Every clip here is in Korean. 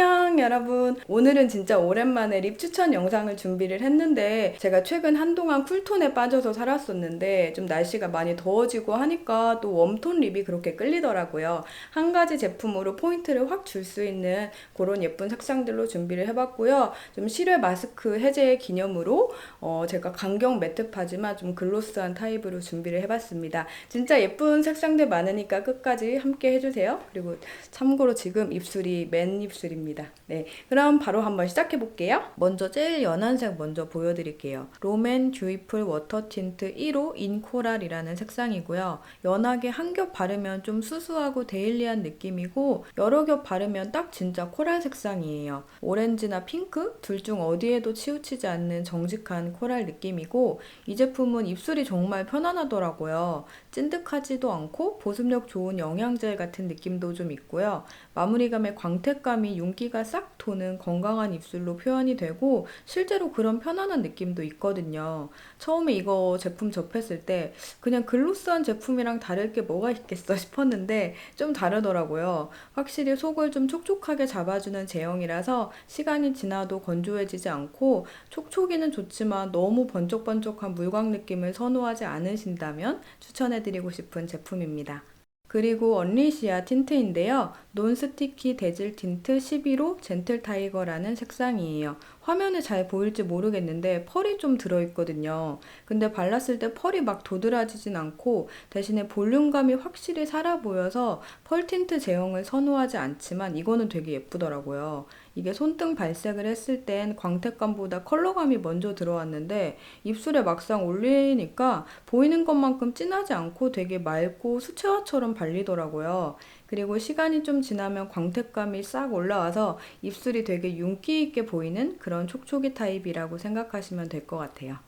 안녕 여러분. 오늘은 진짜 오랜만에 립 추천 영상을 준비를 했는데 제가 최근 한동안 쿨톤에 빠져서 살았었는데 좀 날씨가 많이 더워지고 하니까 또 웜톤 립이 그렇게 끌리더라고요. 한 가지 제품으로 포인트를 확 줄 수 있는 그런 예쁜 색상들로 준비를 해봤고요. 좀 실외 마스크 해제 기념으로 어, 제가 강경 매트파지만 좀 글로스한 타입으로 준비를 해봤습니다. 진짜 예쁜 색상들 많으니까 끝까지 함께 해주세요. 그리고 참고로 지금 입술이 맨 입술입니다. 네, 그럼 바로 한번 시작해 볼게요. 먼저 제일 연한 색 먼저 보여드릴게요. 롬앤 듀이풀 워터 틴트 1호 인코랄이라는 색상이고요. 연하게 한 겹 바르면 좀 수수하고 데일리한 느낌이고 여러 겹 바르면 딱 진짜 코랄 색상이에요. 오렌지나 핑크 둘 중 어디에도 치우치지 않는 정직한 코랄 느낌이고 이 제품은 입술이 정말 편안하더라고요. 찐득하지도 않고 보습력 좋은 영양젤 같은 느낌도 좀 있고요. 마무리감의 광택감이 윤기가 싹 도는 건강한 입술로 표현이 되고 실제로 그런 편안한 느낌도 있거든요. 처음에 이거 제품 접했을 때 그냥 글로스한 제품이랑 다를 게 뭐가 있겠어 싶었는데 좀 다르더라고요. 확실히 속을 좀 촉촉하게 잡아주는 제형이라서 시간이 지나도 건조해지지 않고 촉촉이는 좋지만 너무 번쩍번쩍한 물광 느낌을 선호하지 않으신다면 추천해드리고 싶은 제품입니다. 그리고 언리시아 틴트인데요. 논스티키 데질 틴트 11호 젠틀 타이거라는 색상이에요. 화면에 잘 보일지 모르겠는데 펄이 좀 들어있거든요. 근데 발랐을 때 펄이 막 도드라지진 않고 대신에 볼륨감이 확실히 살아 보여서 펄 틴트 제형을 선호하지 않지만 이거는 되게 예쁘더라고요. 이게 손등 발색을 했을 땐 광택감보다 컬러감이 먼저 들어왔는데 입술에 막상 올리니까 보이는 것만큼 진하지 않고 되게 맑고 수채화처럼 발리더라고요. 그리고 시간이 좀 지나면 광택감이 싹 올라와서 입술이 되게 윤기 있게 보이는 그런 촉촉이 타입이라고 생각하시면 될 것 같아요.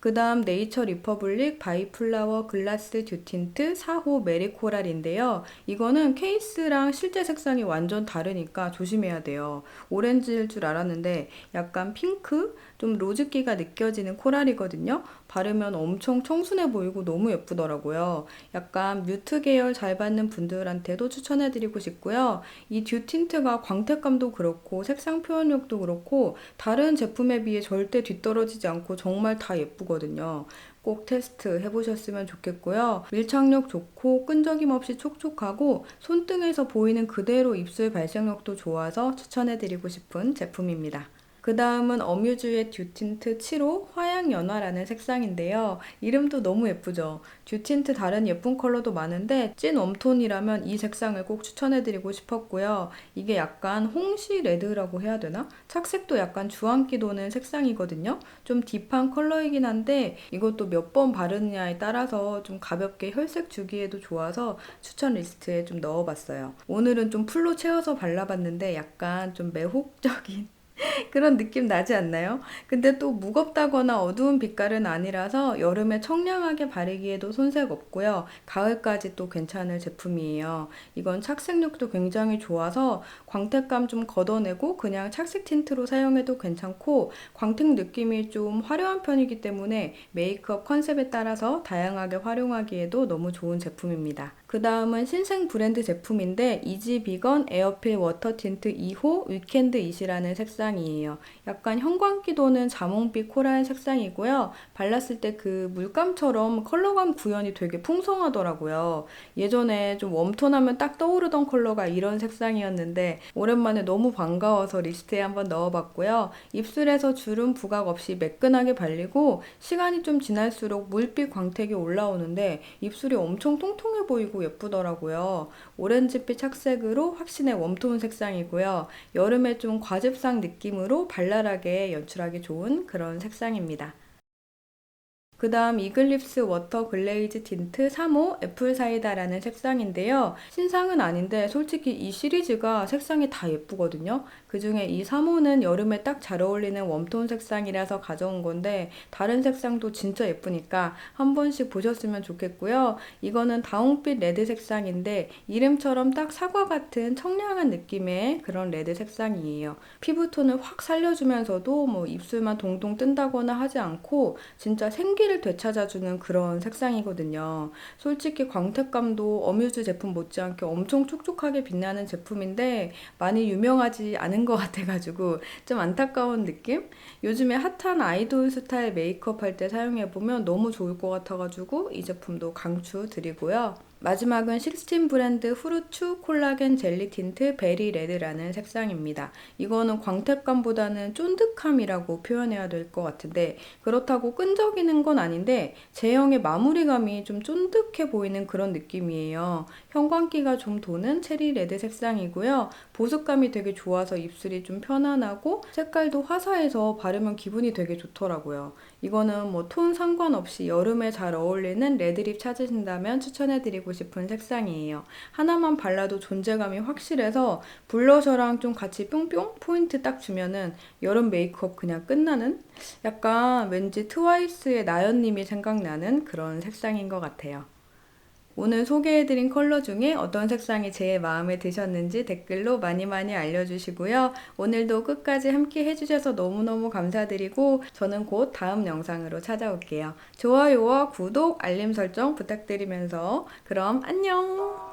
그 다음 네이처 리퍼블릭 바이플라워 글라스 듀틴트 4호 메리코랄인데요. 이거는 케이스랑 실제 색상이 완전 다르니까 조심해야 돼요. 오렌지일 줄 알았는데 약간 핑크, 좀 로즈기가 느껴지는 코랄이거든요. 바르면 엄청 청순해 보이고 너무 예쁘더라고요. 약간 뮤트 계열 잘 받는 분들한테도 추천해드리고 싶고요. 이 듀 틴트가 광택감도 그렇고 색상 표현력도 그렇고 다른 제품에 비해 절대 뒤떨어지지 않고 정말 다 예쁘거든요. 꼭 테스트 해보셨으면 좋겠고요. 밀착력 좋고 끈적임 없이 촉촉하고 손등에서 보이는 그대로 입술 발색력도 좋아서 추천해드리고 싶은 제품입니다. 그 다음은 어뮤즈의 듀틴트 7호 화양연화라는 색상인데요. 이름도 너무 예쁘죠? 듀틴트 다른 예쁜 컬러도 많은데 찐 웜톤이라면 이 색상을 꼭 추천해드리고 싶었고요. 이게 약간 홍시 레드라고 해야 되나? 착색도 약간 주황기 도는 색상이거든요. 좀 딥한 컬러이긴 한데 이것도 몇 번 바르느냐에 따라서 좀 가볍게 혈색 주기에도 좋아서 추천 리스트에 좀 넣어봤어요. 오늘은 좀 풀로 채워서 발라봤는데 약간 좀 매혹적인 그런 느낌 나지 않나요? 근데 또 무겁다거나 어두운 빛깔은 아니라서 여름에 청량하게 바르기에도 손색 없고요. 가을까지 또 괜찮을 제품이에요. 이건 착색력도 굉장히 좋아서 광택감 좀 걷어내고 그냥 착색 틴트로 사용해도 괜찮고 광택 느낌이 좀 화려한 편이기 때문에 메이크업 컨셉에 따라서 다양하게 활용하기에도 너무 좋은 제품입니다. 그 다음은 신생 브랜드 제품인데 이지 비건 에어필 워터 틴트 2호 위켄드 이시라는 색상이에요. 약간 형광기 도는 자몽빛 코랄 색상이고요. 발랐을 때 그 물감처럼 컬러감 구현이 되게 풍성하더라고요. 예전에 좀 웜톤 하면 딱 떠오르던 컬러가 이런 색상이었는데 오랜만에 너무 반가워서 리스트에 한번 넣어봤고요. 입술에서 주름 부각 없이 매끈하게 발리고 시간이 좀 지날수록 물빛 광택이 올라오는데 입술이 엄청 통통해 보이고 예쁘더라고요. 오렌지빛 착색으로 확신의 웜톤 색상이고요. 여름에 좀 과즙상 느낌으로 발랄하게 연출하기 좋은 그런 색상입니다. 그 다음 이글립스 워터 글레이즈 틴트 3호 애플 사이다라는 색상인데요. 신상은 아닌데 솔직히 이 시리즈가 색상이 다 예쁘거든요. 그 중에 이 3호는 여름에 딱 잘 어울리는 웜톤 색상이라서 가져온 건데 다른 색상도 진짜 예쁘니까 한 번씩 보셨으면 좋겠고요. 이거는 다홍빛 레드 색상인데 이름처럼 딱 사과 같은 청량한 느낌의 그런 레드 색상이에요. 피부톤을 확 살려주면서도 뭐 입술만 동동 뜬다거나 하지 않고 진짜 생기 톤기를 되찾아주는 그런 색상이거든요. 솔직히 광택감도 어뮤즈 제품 못지않게 엄청 촉촉하게 빛나는 제품인데 많이 유명하지 않은 것 같아가지고 좀 안타까운 느낌? 요즘에 핫한 아이돌 스타일 메이크업 할 때 사용해보면 너무 좋을 것 같아가지고 이 제품도 강추 드리고요. 마지막은 16 브랜드 후르츠 콜라겐 젤리 틴트 베리 레드라는 색상입니다. 이거는 광택감보다는 쫀득함이라고 표현해야 될 것 같은데 그렇다고 끈적이는 건 아닌데 제형의 마무리감이 좀 쫀득해 보이는 그런 느낌이에요. 형광기가 좀 도는 체리 레드 색상이고요. 보습감이 되게 좋아서 입술이 좀 편안하고 색깔도 화사해서 바르면 기분이 되게 좋더라고요. 이거는 뭐 톤 상관없이 여름에 잘 어울리는 레드립 찾으신다면 추천해 드리고 싶은 색상이에요. 하나만 발라도 존재감이 확실해서 블러셔랑 좀 같이 뿅뿅 포인트 딱 주면은 여름 메이크업 그냥 끝나는 약간 왠지 트와이스의 나연님이 생각나는 그런 색상인 것 같아요. 오늘 소개해드린 컬러 중에 어떤 색상이 제일 마음에 드셨는지 댓글로 많이 많이 알려주시고요. 오늘도 끝까지 함께 해주셔서 너무너무 감사드리고 저는 곧 다음 영상으로 찾아올게요. 좋아요와 구독, 알림 설정 부탁드리면서 그럼 안녕!